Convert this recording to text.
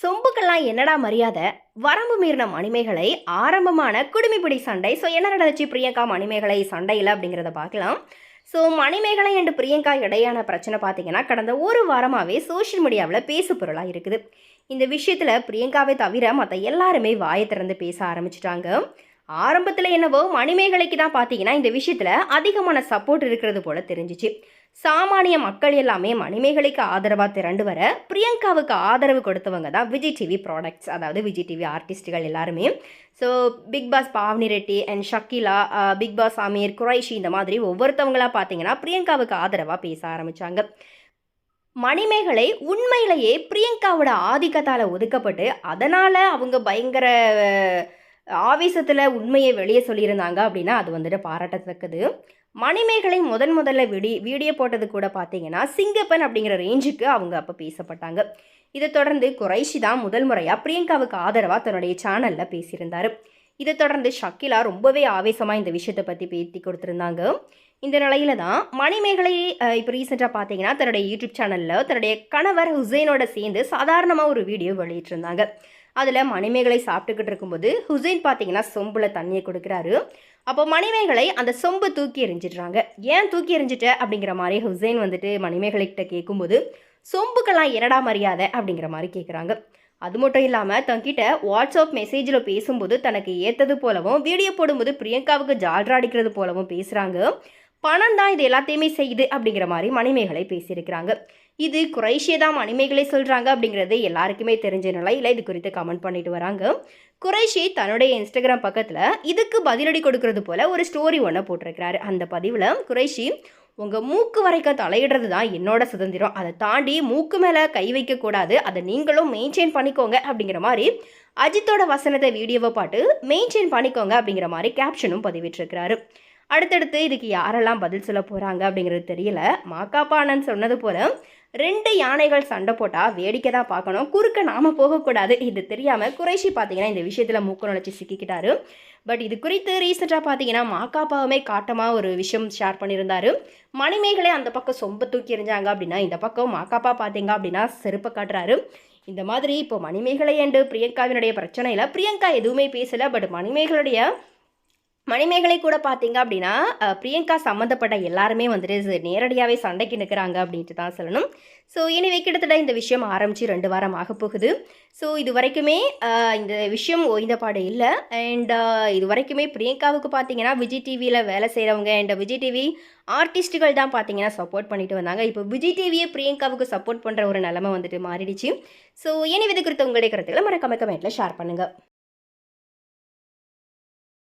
சொம்புக்கெல்லாம் என்னடா மரியாதை? வரம்பு மீறின மணிமேகலை ஆரம்பமான குடுமிப்பிடி சண்டை. ஸோ என்ன நடந்துச்சு பிரியங்கா மணிமேகலை சண்டையில் அப்படிங்கிறத பார்க்கலாம். ஸோ மணிமேகலை அண்டு பிரியங்கா இடையான பிரச்சனை பார்த்தீங்கன்னா கடந்த ஒரு வாரமாகவே சோஷியல் மீடியாவில் பேசு பொருளாக இருக்குது. இந்த விஷயத்தில் பிரியங்காவை தவிர மற்ற எல்லாருமே வாயை திறந்து பேச ஆரம்பிச்சிட்டாங்க. ஆரம்பத்தில் என்னவோ மணிமேகலைக்கு தான் பார்த்தீங்கன்னா இந்த விஷயத்தில் அதிகமான சப்போர்ட் இருக்கிறது போல தெரிஞ்சிச்சு. சாமானிய மக்கள் எல்லாமே மணிமேகலைக்கு ஆதரவாக திரண்டு வர பிரியங்காவுக்கு ஆதரவு கொடுத்தவங்க தான் விஜய் டிவி ப்ராடக்ட்ஸ் அதாவது விஜய் டிவி ஆர்டிஸ்ட்டுகள் எல்லாருமே. So Bigg Boss Pavani Reddy and Shakeela Bigg Boss Amir Qureshi இந்த மாதிரி ஒவ்வொருத்தவங்களா பார்த்தீங்கன்னா பிரியங்காவுக்கு ஆதரவாக பேச ஆரம்பித்தாங்க மணிமேகலை உண்மையிலேயே பிரியங்காவோட ஆதிக்கத்தால் ஒதுக்கப்பட்டு அதனால் அவங்க பயங்கர ஆவேசத்தில் உண்மையை வெளியே சொல்லியிருந்தாங்க அப்படின்னா அது வந்துட்டு பாராட்டத்தக்கது. மணிமேகலை முதன் முதல்ல விடி வீடியோ போட்டது கூட பார்த்தீங்கன்னா சிங்கப்பன் அப்படிங்கிற ரேஞ்சுக்கு அவங்க அப்போ பேசப்பட்டாங்க. இதை தொடர்ந்து குறைஷி தான் முதல் முறையாக பிரியங்காவுக்கு ஆதரவாக தன்னுடைய சேனலில் பேசியிருந்தார். இதை தொடர்ந்து ஷக்கிலா ரொம்பவே ஆவேசமாக இந்த விஷயத்தை பற்றி பேட்டி கொடுத்துருந்தாங்க. இந்த நிலையில தான் மணிமேகலை இப்போ ரீசெண்டாக பார்த்தீங்கன்னா தன்னுடைய யூடியூப் சேனலில் தன்னுடைய கணவர் ஹுசைனோட சேர்ந்து சாதாரணமாக ஒரு வீடியோ வெளியிட்டிருந்தாங்க. அதில் மணிமேகலை சாப்பிட்டுக்கிட்டு இருக்கும்போது ஹுசைன் பார்த்தீங்கன்னா சொம்பில் தண்ணியை கொடுக்குறாரு. அப்போ மணிமேகலை அந்த சொம்பு தூக்கி எறிஞ்சிடுறாங்க. ஏன் தூக்கி எறிஞ்சிட்ட? அப்படிங்கிற மாதிரி ஹுசைன் வந்துட்டு மணிமேகலை கிட்ட கேட்கும்போது சொம்புக்கெல்லாம் என்னடா மரியாதை? அப்படிங்கிற மாதிரி கேட்குறாங்க. அது மட்டும் இல்லாமல் தங்கிட்ட வாட்ஸ்அப் மெசேஜில் பேசும்போது தனக்கு ஏற்றது போலவும் வீடியோ போடும்போது பிரியங்காவுக்கு ஜால்ரா அடிக்கிறது போலவும் பேசுகிறாங்க பணம் தான் இது எல்லாத்தையுமே செய்யுது அப்படிங்கிற மாதிரி மணிமேகலை பேசியிருக்கிறாங்க. இது குறைஷிய தான் மணிமேகலை சொல்கிறாங்க அப்படிங்கிறது எல்லாருக்குமே தெரிஞ்ச நிலையில் இது குறித்து கமெண்ட் பண்ணிட்டு வராங்க. குறைஷி தன்னுடைய இன்ஸ்டாகிராம் பக்கத்தில் இதுக்கு பதிலடி கொடுக்கறது போல ஒரு ஸ்டோரி ஒன்று போட்டிருக்கிறாரு. அந்த பதிவில் குறைஷி உங்கள் மூக்கு வரைக்கும் தலையிடுறது தான் என்னோட சுதந்திரம். அதை தாண்டி மூக்கு மேலே கை வைக்கக்கூடாது அதை நீங்களும் மெயின்டைன் பண்ணிக்கோங்க. அப்படிங்கிற மாதிரி அஜித்தோட வசனத்தை வீடியோவை பாட்டு மெயின்டைன் பண்ணிக்கோங்க அப்படிங்கிற மாதிரி கேப்ஷனும் பதிவிட்டிருக்கிறாரு. அடுத்தடுத்து இதுக்கு யாரெல்லாம் பதில் சொல்ல போகிறாங்க அப்படிங்கிறது தெரியல. மாக்காப்பானன் சொன்னது போல் ரெண்டு யானைகள் சண்டை போட்டால் வேடிக்கை தான் பார்க்கணும். குறுக்க நாம் போகக்கூடாது. இது தெரியாமல் குறைஷி பார்த்தீங்கன்னா இந்த விஷயத்தில் மூக்க நுழைச்சி சிக்கிக்கிட்டாரு. பட் இது குறித்து ரீசெண்டாக பார்த்தீங்கன்னா மாக்காப்பாவுமே காட்டமாக ஒரு விஷயம் ஷேர் பண்ணியிருந்தாரு. மணிமேகலை அந்த பக்கம் சொம்ப தூக்கி எறிஞ்சாங்க அப்படின்னா இந்த பக்கம் மாக்காப்பா பார்த்தீங்க அப்படின்னா செருப்பை காட்டுறாரு. இந்த மாதிரி இப்போ மணிமேகலை அண்டு பிரியங்காவினுடைய பிரச்சனையில் பிரியங்கா எதுவுமே பேசலை. பட் மணிமேகலுடைய மணிமேகலை கூட பார்த்தீங்க அப்படின்னா பிரியங்கா சம்மந்தப்பட்ட எல்லாருமே வந்துட்டு நேரடியாகவே சண்டைக்கு நிற்கிறாங்க அப்படின்ட்டு தான் சொல்லணும். ஸோ இனிவே கிட்டத்தட்ட இந்த விஷயம் ஆரம்பித்து ரெண்டு வாரம் ஆக போகுது. ஸோ இது வரைக்குமே இந்த விஷயம் ஓய்ந்த பாடு இல்லை. அண்ட் இது வரைக்குமே பிரியங்காவுக்கு பார்த்தீங்கன்னா விஜய் டிவியில் வேலை செய்கிறவங்க அண்ட் விஜய் டிவி ஆர்டிஸ்ட்டுகள் தான் பார்த்தீங்கன்னா சப்போர்ட் பண்ணிட்டு வந்தாங்க. இப்போ விஜய் டிவியே பிரியங்காவுக்கு சப்போர்ட் பண்ணுற ஒரு நிலமை வந்துட்டு மாறிடுச்சு. ஸோ இனி இது குறித்து உங்களுடைய கருத்துக்களை மறக்காம கமெண்ட்டில் ஷேர் பண்ணுங்கள்